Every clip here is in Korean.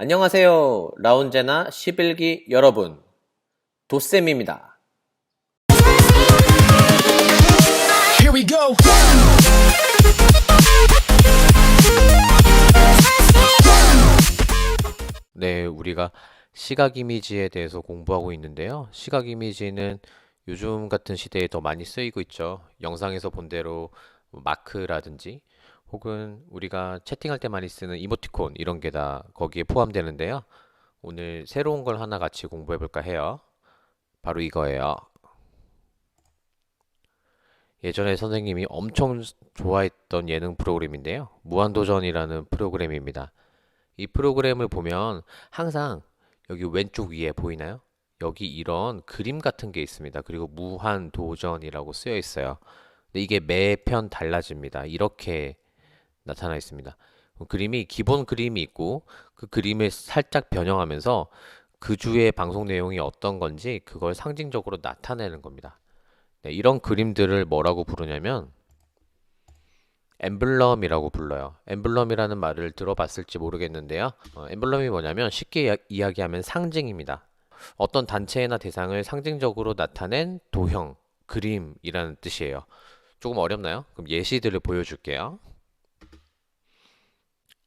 안녕하세요. 라운제나 11기 여러분. 도쌤입니다. 네, 우리가 시각 이미지에 대해서 공부하고 있는데요. 시각 이미지는 요즘 같은 시대에 더 많이 쓰이고 있죠. 영상에서 본 대로 뭐 마크라든지 혹은 우리가 채팅할 때 많이 쓰는 이모티콘 이런 게 다 거기에 포함되는데요. 오늘 새로운 걸 하나 같이 공부해 볼까 해요. 바로 이거예요. 예전에 선생님이 엄청 좋아했던 예능 프로그램인데요. 무한도전이라는 프로그램입니다. 이 프로그램을 보면 항상 여기 왼쪽 위에 보이나요? 여기 이런 그림 같은 게 있습니다. 그리고 무한 도전이라고 쓰여 있어요. 근데 이게 매편 달라집니다. 이렇게 나타나 있습니다. 그림이 기본 그림이 있고 그 그림을 살짝 변형하면서 그 주의 방송 내용이 어떤 건지 그걸 상징적으로 나타내는 겁니다. 네, 이런 그림들을 뭐라고 부르냐면 엠블럼이라고 불러요. 엠블럼이라는 말을 들어봤을지 모르겠는데요. 어, 엠블럼이 뭐냐면 쉽게 이야- 이야기하면 상징입니다. 어떤 단체나 대상을 상징적으로 나타낸 도형, 그림이라는 뜻이에요. 조금 어렵나요? 그럼 예시들을 보여줄게요.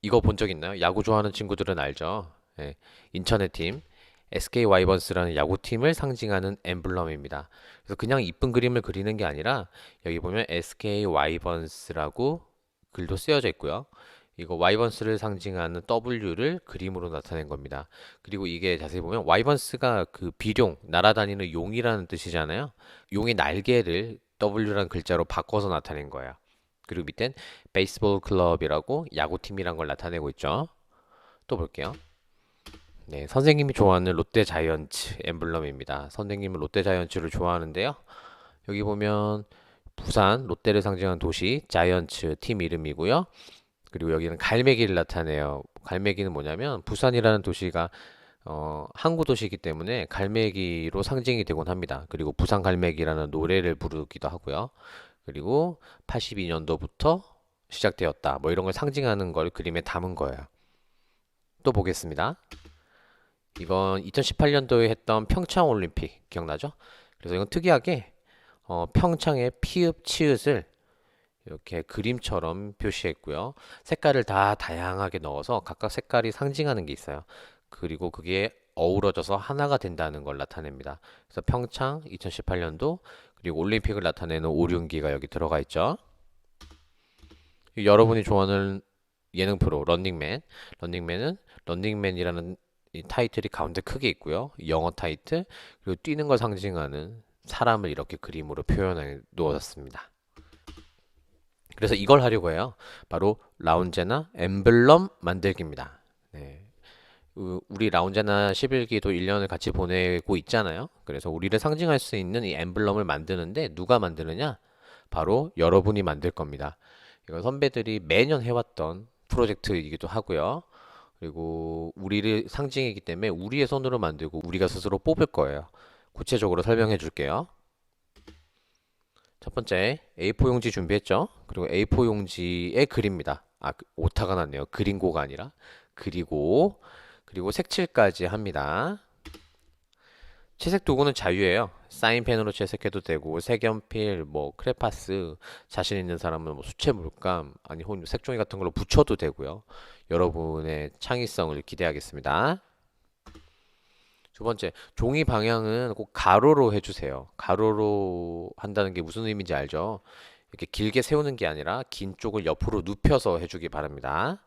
이거 본 적 있나요? 야구 좋아하는 친구들은 알죠? 예, 인천의 팀 SK 와이번스라는 야구 팀을 상징하는 엠블럼입니다. 그래서 그냥 이쁜 그림을 그리는 게 아니라 여기 보면 SK 와이번스라고 글도 쓰여져 있고요. 이거 와이번스를 상징하는 W를 그림으로 나타낸 겁니다. 그리고 이게 자세히 보면 와이번스가 그 비룡, 날아다니는 용이라는 뜻이잖아요. 용의 날개를 W라는 글자로 바꿔서 나타낸 거예요. 그리고 밑엔 베이스볼 클럽이라고 야구팀이란 걸 나타내고 있죠. 또 볼게요. 네, 선생님이 좋아하는 롯데 자이언츠 엠블럼입니다. 선생님은 롯데 자이언츠를 좋아하는데요. 여기 보면 부산 롯데를 상징하는 도시 자이언츠 팀 이름이고요. 그리고 여기는 갈매기를 나타내요. 갈매기는 뭐냐면 부산이라는 도시가 어, 항구 도시이기 때문에 갈매기로 상징이 되곤 합니다. 그리고 부산 갈매기라는 노래를 부르기도 하고요. 그리고 82년도부터 시작되었다. 뭐 이런 걸 상징하는 걸 그림에 담은 거예요. 또 보겠습니다. 이건 2018년도에 했던 평창 올림픽 기억나죠? 그래서 이건 특이하게 어, 평창의 피읍 치읓을 이렇게 그림처럼 표시했고요. 색깔을 다 다양하게 넣어서 각각 색깔이 상징하는 게 있어요. 그리고 그게 어우러져서 하나가 된다는 걸 나타냅니다. 그래서 평창 2018년도 그리고 올림픽을 나타내는 오륜기가 여기 들어가 있죠. 여러분이 좋아하는 예능 프로 런닝맨. 런닝맨은 런닝맨이라는 이 타이틀이 가운데 크게 있고요. 영어 타이틀 그리고 뛰는 걸 상징하는 사람을 이렇게 그림으로 표현해 놓았습니다. 그래서 이걸 하려고 해요. 바로 라운제나 엠블럼 만들기입니다. 네. 우- 우리 라운제나 11기도 1년을 같이 보내고 있잖아요. 그래서 우리를 상징할 수 있는 이 엠블럼을 만드는데 누가 만드느냐? 바로 여러분이 만들 겁니다. 이건 선배들이 매년 해왔던 프로젝트이기도 하고요. 그리고 우리를 상징이기 때문에 우리의 손으로 만들고 우리가 스스로 뽑을 거예요. 구체적으로 설명해 줄게요. 첫 번째, A4 용지 준비했죠? 그리고 A4 용지에 그립니다. 아, 그 오타가 났네요. 그린고가 아니라. 그리고, 그리고 색칠까지 합니다. 채색 도구는 자유예요. 사인펜으로 채색해도 되고, 색연필, 뭐, 크레파스, 자신 있는 사람은 뭐 수채 물감, 아니, 혹은 색종이 같은 걸로 붙여도 되고요. 여러분의 창의성을 기대하겠습니다. 두 번째, 종이 방향은 꼭 가로로 해주세요. 가로로 한다는 게 무슨 의미인지 알죠? 이렇게 길게 세우는 게 아니라 긴 쪽을 옆으로 눕혀서 해주기 바랍니다.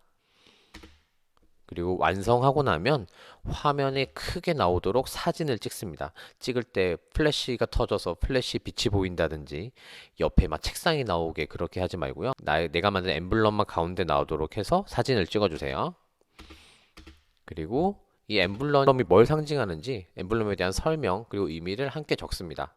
그리고 완성하고 나면 화면에 크게 나오도록 사진을 찍습니다. 찍을 때 플래시가 터져서 플래시 빛이 보인다든지 옆에 막 책상이 나오게 그렇게 하지 말고요. 나, 내가 만든 엠블럼만 가운데 나오도록 해서 사진을 찍어주세요. 그리고 이 엠블럼이 뭘 상징하는지 엠블럼에 대한 설명 그리고 의미를 함께 적습니다.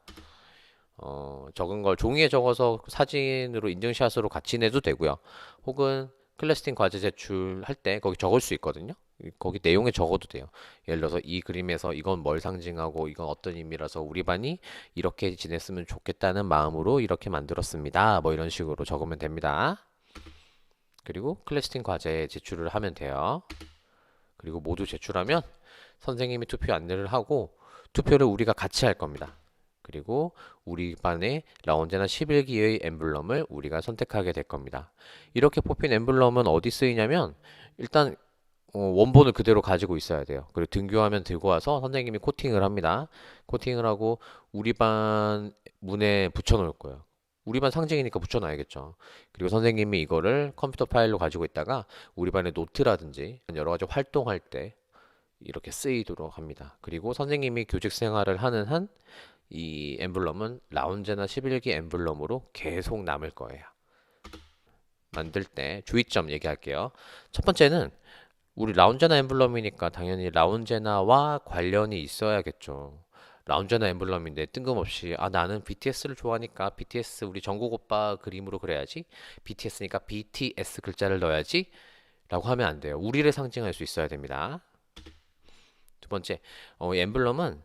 어, 적은 걸 종이에 적어서 사진으로 인증샷으로 같이 내도 되고요. 혹은 클래스팅 과제 제출할 때 거기 적을 수 있거든요. 거기 내용에 적어도 돼요. 예를 들어서 이 그림에서 이건 뭘 상징하고 이건 어떤 의미라서 우리 반이 이렇게 지냈으면 좋겠다는 마음으로 이렇게 만들었습니다. 뭐 이런 식으로 적으면 됩니다. 그리고 클래스팅 과제 제출을 하면 돼요. 그리고 모두 제출하면 선생님이 투표 안내를 하고 투표를 우리가 같이 할 겁니다. 그리고 우리 반의 라운제나 11기의 엠블럼을 우리가 선택하게 될 겁니다. 이렇게 뽑힌 엠블럼은 어디 쓰이냐면 일단 어, 원본을 그대로 가지고 있어야 돼요. 그리고 등교하면 들고 와서 선생님이 코팅을 합니다. 코팅을 하고 우리 반 문에 붙여놓을 거예요. 우리 반 상징이니까 붙여놔야겠죠. 그리고 선생님이 이거를 컴퓨터 파일로 가지고 있다가 우리 반의 노트라든지 여러 가지 활동할 때 이렇게 쓰이도록 합니다. 그리고 선생님이 교직 생활을 하는 한 이 엠블럼은 라운제나 11기 엠블럼으로 계속 남을 거예요. 만들 때 주의점 얘기할게요. 첫 번째는 우리 라운제나 엠블럼이니까 당연히 라운제나와 관련이 있어야겠죠. 라운제나 엠블럼인데 뜬금없이 아 나는 BTS를 좋아하니까 BTS 우리 정국 오빠 그림으로 그려야지 BTS니까 BTS 글자를 넣어야지 라고 하면 안 돼요. 우리를 상징할 수 있어야 됩니다. 두 번째, 어, 이 엠블럼은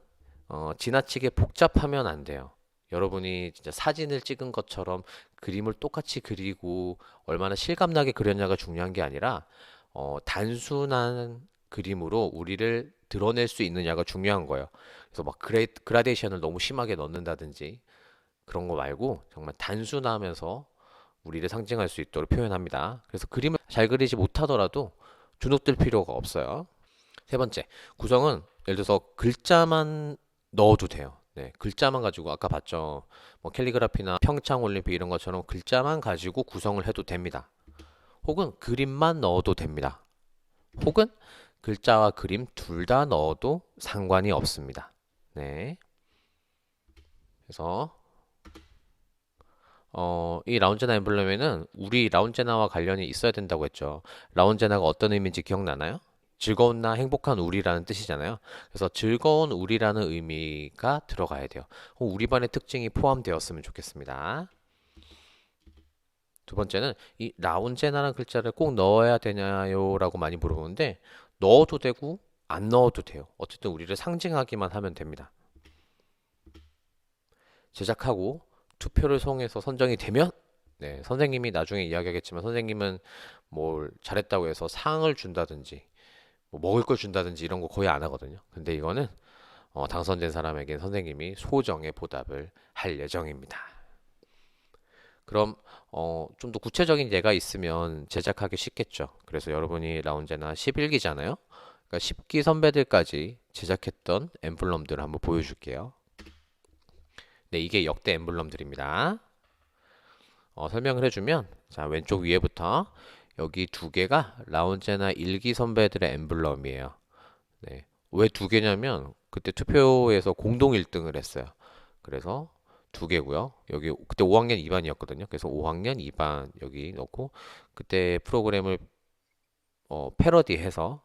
어, 지나치게 복잡하면 안 돼요. 여러분이 진짜 사진을 찍은 것처럼 그림을 똑같이 그리고 얼마나 실감나게 그렸냐가 중요한 게 아니라 어, 단순한 그림으로 우리를 드러낼 수 있느냐가 중요한 거예요. 그래서 막 그레, 그라데이션을 너무 심하게 넣는다든지 그런 거 말고 정말 단순하면서 우리를 상징할 수 있도록 표현합니다. 그래서 그림을 잘 그리지 못하더라도 주눅들 필요가 없어요. 세 번째, 구성은 예를 들어서 글자만 넣어도 돼요. 네, 글자만 가지고 아까 봤죠. 뭐 캘리그라피나 평창 올림픽 이런 것처럼 글자만 가지고 구성을 해도 됩니다. 혹은 그림만 넣어도 됩니다. 혹은 글자와 그림 둘 다 넣어도 상관이 없습니다. 네. 그래서 어, 이 라운제나 엠블럼에는 우리 라운제나와 관련이 있어야 된다고 했죠. 라운제나가 어떤 의미인지 기억나나요? 즐거운 나 행복한 우리라는 뜻이잖아요. 그래서 즐거운 우리라는 의미가 들어가야 돼요. 어, 우리 반의 특징이 포함되었으면 좋겠습니다. 두 번째는 이 라운제나라는 글자를 꼭 넣어야 되냐요? 라고 많이 물어보는데 넣어도 되고 안 넣어도 돼요. 어쨌든 우리를 상징하기만 하면 됩니다. 제작하고 투표를 통해서 선정이 되면 네, 선생님이 나중에 이야기하겠지만 선생님은 뭘 잘했다고 해서 상을 준다든지 뭐 먹을 걸 준다든지 이런 거 거의 안 하거든요. 근데 이거는 어, 당선된 사람에게 선생님이 소정의 보답을 할 예정입니다. 그럼 어, 좀 더 구체적인 예가 있으면 제작하기 쉽겠죠. 그래서 여러분이 라운제나 11기잖아요. 그러니까 10기 선배들까지 제작했던 엠블럼들을 한번 보여줄게요. 네, 이게 역대 엠블럼들입니다. 어, 설명을 해주면 자 왼쪽 위에부터 여기 두 개가 라운제나 1기 선배들의 엠블럼이에요. 네, 왜 두 개냐면 그때 투표에서 공동 1등을 했어요. 그래서 두 개고요. 여기 그때 5학년 2반이었거든요. 그래서 5학년 2반 여기 넣고 그때 프로그램을 어, 패러디해서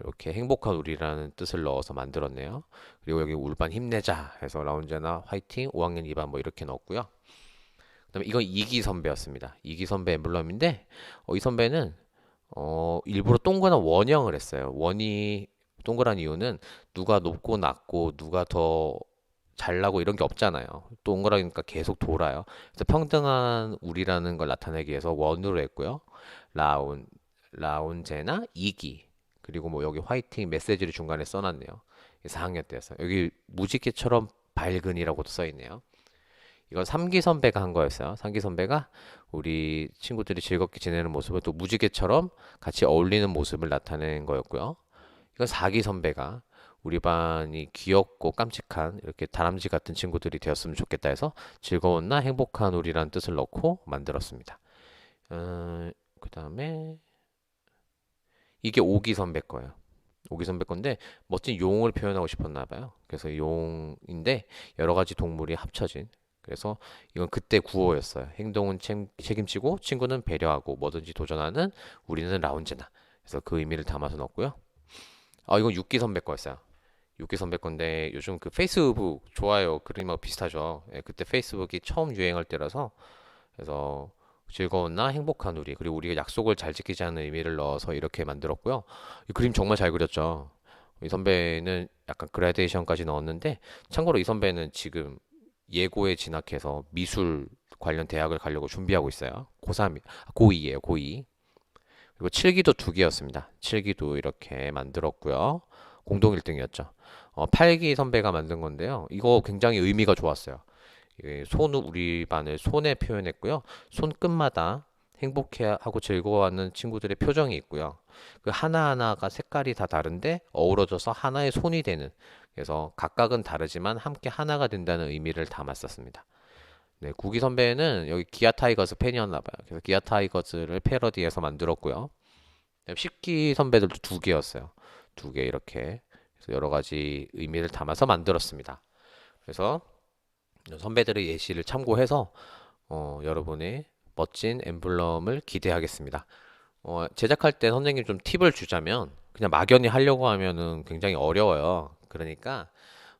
이렇게 행복한 우리라는 뜻을 넣어서 만들었네요. 그리고 여기 울반 힘내자 해서 라운제나 화이팅 5학년 2반 뭐 이렇게 넣었고요. 그다음에 이건 이기 선배였습니다. 이기 선배 엠블럼인데 어, 이 선배는 어, 일부러 동그란 원형을 했어요. 원이 동그란 이유는 누가 높고 낮고 누가 더 잘나고 이런 게 없잖아요. 동그라니까 계속 돌아요. 그래서 평등한 우리라는 걸 나타내기 위해서 원으로 했고요. 라운 라운제나 이기 그리고 뭐 여기 화이팅 메시지를 중간에 써놨네요. 4학년 때였어요. 여기 무지개처럼 밝은이라고도 써있네요. 이건 3기 선배가 한 거였어요. 3기 선배가 우리 친구들이 즐겁게 지내는 모습을 또 무지개처럼 같이 어울리는 모습을 나타낸 거였고요. 이건 4기 선배가 우리 반이 귀엽고 깜찍한 이렇게 다람쥐 같은 친구들이 되었으면 좋겠다 해서 즐거웠나 행복한 우리라는 뜻을 넣고 만들었습니다. 어, 그 다음에 이게 오기 선배 거예요. 오기 선배 건데 멋진 용을 표현하고 싶었나 봐요. 그래서 용인데 여러 가지 동물이 합쳐진 그래서 이건 그때 구호였어요. 행동은 책, 책임지고 친구는 배려하고 뭐든지 도전하는 우리는 라운제나. 그래서 그 의미를 담아서 넣었고요. 아 이건 육기 선배 거였어요. 육기 선배 건데 요즘 그 페이스북 좋아요 그림하고 비슷하죠. 예, 그때 페이스북이 처음 유행할 때라서 그래서 즐거운 나 행복한 우리 그리고 우리가 약속을 잘 지키자는 의미를 넣어서 이렇게 만들었고요. 이 그림 정말 잘 그렸죠. 이 선배는 약간 그라데이션까지 넣었는데 참고로 이 선배는 지금 예고에 진학해서 미술 관련 대학을 가려고 준비하고 있어요. 고3, 고2예요, 고2. 그리고 칠기도 두 개였습니다. 칠기도 이렇게 만들었고요. 공동 1등이었죠. 어, 8기 선배가 만든 건데요. 이거 굉장히 의미가 좋았어요. 이게 손 우리 반을 손에 표현했고요. 손끝마다 행복해하고 즐거워하는 친구들의 표정이 있고요. 그 하나하나가 색깔이 다 다른데 어우러져서 하나의 손이 되는 그래서 각각은 다르지만 함께 하나가 된다는 의미를 담았었습니다. 네, 구기 선배는 여기 기아 타이거즈 팬이었나 봐요. 그래서 기아 타이거즈를 패러디해서 만들었고요. 네, 십기 선배들도 두 개였어요. 두 개 이렇게 여러 가지 의미를 담아서 만들었습니다. 그래서 선배들의 예시를 참고해서 어, 여러분의 멋진 엠블럼을 기대하겠습니다. 어, 제작할 때 선생님 좀 팁을 주자면 그냥 막연히 하려고 하면은 굉장히 어려워요. 그러니까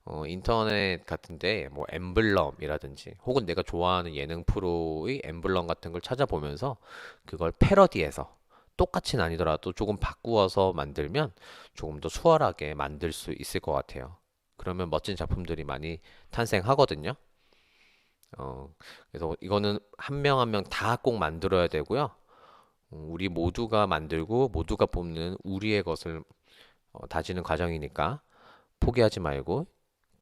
어, 인터넷 같은데 뭐 엠블럼이라든지 혹은 내가 좋아하는 예능 프로의 엠블럼 같은 걸 찾아보면서 그걸 패러디해서 똑같이는 아니더라도 조금 바꾸어서 만들면 조금 더 수월하게 만들 수 있을 것 같아요. 그러면 멋진 작품들이 많이 탄생하거든요. 어, 그래서 이거는 한 명 한 명 다 꼭 만들어야 되고요. 음, 우리 모두가 만들고 모두가 뽑는 우리의 것을 어, 다지는 과정이니까 포기하지 말고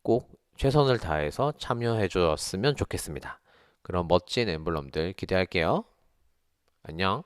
꼭 최선을 다해서 참여해 주었으면 좋겠습니다. 그럼 멋진 엠블럼들 기대할게요. 안녕.